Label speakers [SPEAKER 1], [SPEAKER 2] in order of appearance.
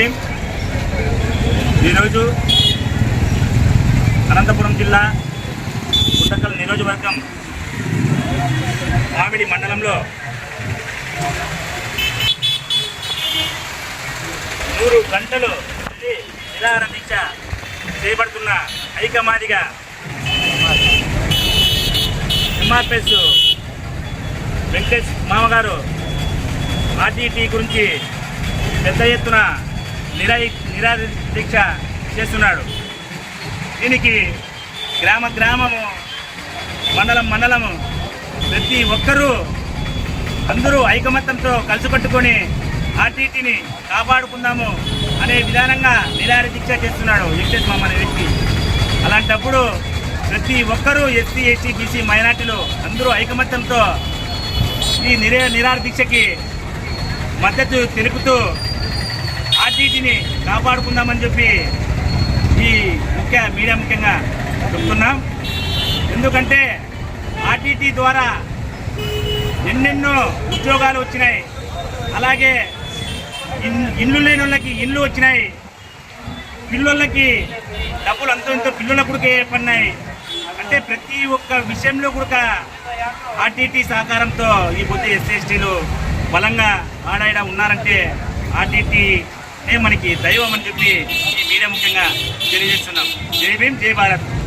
[SPEAKER 1] ముస్లిం ఈరోజు అనంతపురం జిల్లా గుంటకల్ నియోజకవర్గం మామిడి మండలంలో నూరు గంటలు నిరాహార దీక్ష చేపడుతున్న ఐకమాదిగా ఎంఆర్పిఎస్ వెంకటేష్ మామగారు ఆర్టీటీ గురించి పెద్ద ఎత్తున నిరా నిరాదీక్ష దీక్ష చేస్తున్నాడు. దీనికి గ్రామ గ్రామము మండలం మండలము ప్రతి ఒక్కరూ అందరూ ఐకమత్యంతో కలిసికట్టుకొని ఆర్టీటీని కాపాడుకుందాము అనే విధానంగా నిరాహార దీక్ష చేస్తున్నాడు వెంకటేష్ మామ అనే వ్యక్తి. అలాంటప్పుడు ప్రతి ఒక్కరూ ఎస్సీ ఎస్టీ బీసీ మైనార్టీలు అందరూ ఐకమత్యంతో ఈ నిరా నిరాహార దీక్షకి మద్దతు తెలుపుతూ ఆర్టీటీని కాపాడుకుందామని చెప్పి ఈ ముఖ్య మీడియా ముఖ్యంగా చెప్తున్నాం. ఎందుకంటే ఆర్టీటీ ద్వారా ఎన్నెన్నో ఉద్యోగాలు వచ్చినాయి. అలాగే ఇన్- ఇల్లు లేని వాళ్ళకి ఇల్లు వచ్చినాయి. పిల్లలకి డబ్బులు అంత ఇంత పిల్లల కూడా పడినాయి అంటే ప్రతి ఒక్క విషయంలో కూడా ఆర్టీటీ సహకారంతో ఈ పొద్దు ఎస్సీ ఎస్టీలు బలంగా ఆడాయడం ఉన్నారంటే ఆర్టీటీ మనకి దైవం అని చెప్పి ఈ మీడియా ముఖ్యంగా తెలియజేస్తున్నాం. జై భీమ్ జై భారత్.